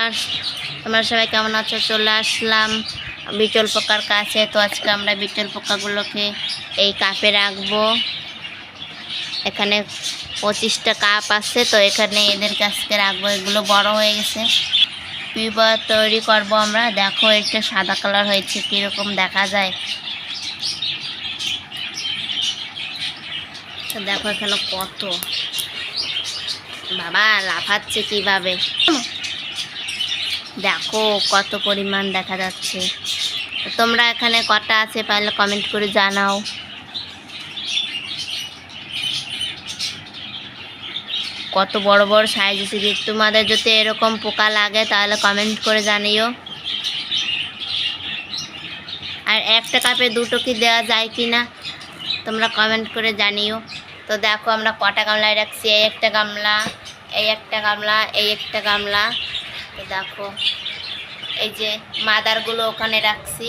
Viewers তোমরা সবাই কেমন আছো? চলে আসলাম বিচল পোকার কাছে। তো আজকে আমরা বিচল পোকাগুলোকে এই কাপে রাখব। এখানে পঁচিশটা কাপ আছে, তো এখানে এদের কাছকে রাখব। এগুলো বড় হয়ে গেছে। পিপা তৈরি করব আমরা? দেখো, এটা সাদা কালার হয়েছে, কীরকম দেখা যায়। তো দেখো এখানে কত। বাবা, লাফাচ্ছে কীভাবে? দেখো কত পরিমাণ দেখা যাচ্ছে। তোমরা এখানে কটা আছে পারলে কমেন্ট করে জানাও। কত বড় বড় সাইজ আছে। তোমাদের যদি এরকম পোকা লাগে তাহলে কমেন্ট করে জানিও। আর একটা কাপে দুটো কি দেওয়া যায় কি না তোমরা কমেন্ট করে জানিও। তো দেখো আমরা কটা গামলায় রাখছি। এই একটা গামলা, এই একটা গামলা, এই একটা গামলা। দেখো, এই যে মাদারগুলো ওখানে রাখছি।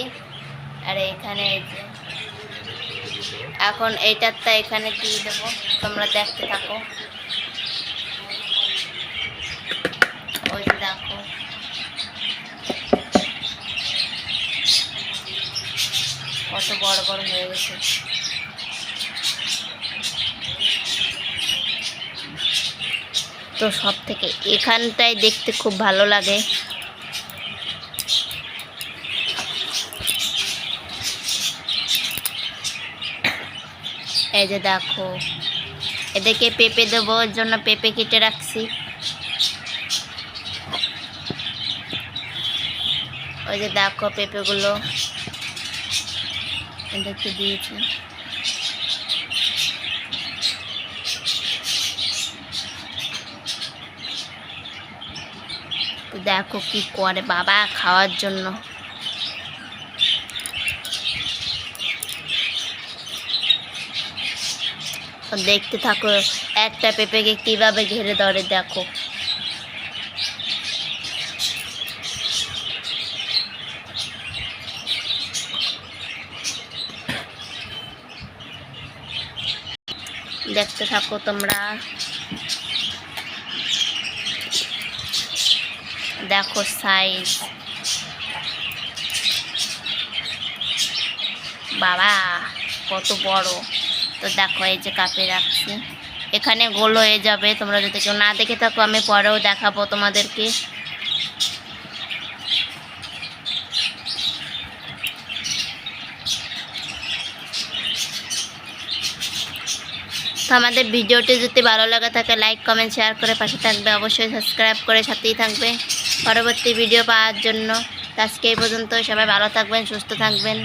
আর এখানে এই যে, এখন এইটারটা এখানে দিয়ে দেবো, তোমরা দেখতে থাকো। ওই দেখো। কত বড় বড় হয়ে গেছে। তো সব থেকে এখানটায় দেখতে খুব ভালো লাগে। এই যে দেখো, এদেরকে পেঁপে দেবো ওর জন্য পেঁপে কেটে রাখছি। ওই যে দেখো পেঁপেগুলো, এদেরকে দিয়েছি। তো দেখো কি করে বাবা খাওয়ার জন্য। দেখতে থাকো, একটা পেঁপেকে কীভাবে ঘিরে ধরে দেখো। দেখতে থাকো তোমরা। দেখো সাইজ বাবা, কত বড়। তো দেখো, এই যে কাপে রাখছি। এখানে গোল হয়ে যাবে। তোমরা যদি কেউ না দেখে থাকো, আমি পরেও দেখাবো তোমাদেরকে। আমাদের ভিডিওটি যদি ভালো লাগা থাকে লাইক কমেন্ট শেয়ার করে পাশে থাকবে। অবশ্যই সাবস্ক্রাইব করে সাথেই থাকবে। পরবর্তী ভিডিও পাওয়ার জন্য। আজকে এই পর্যন্ত সবাই ভালো থাকবেন, সুস্থ থাকবেন।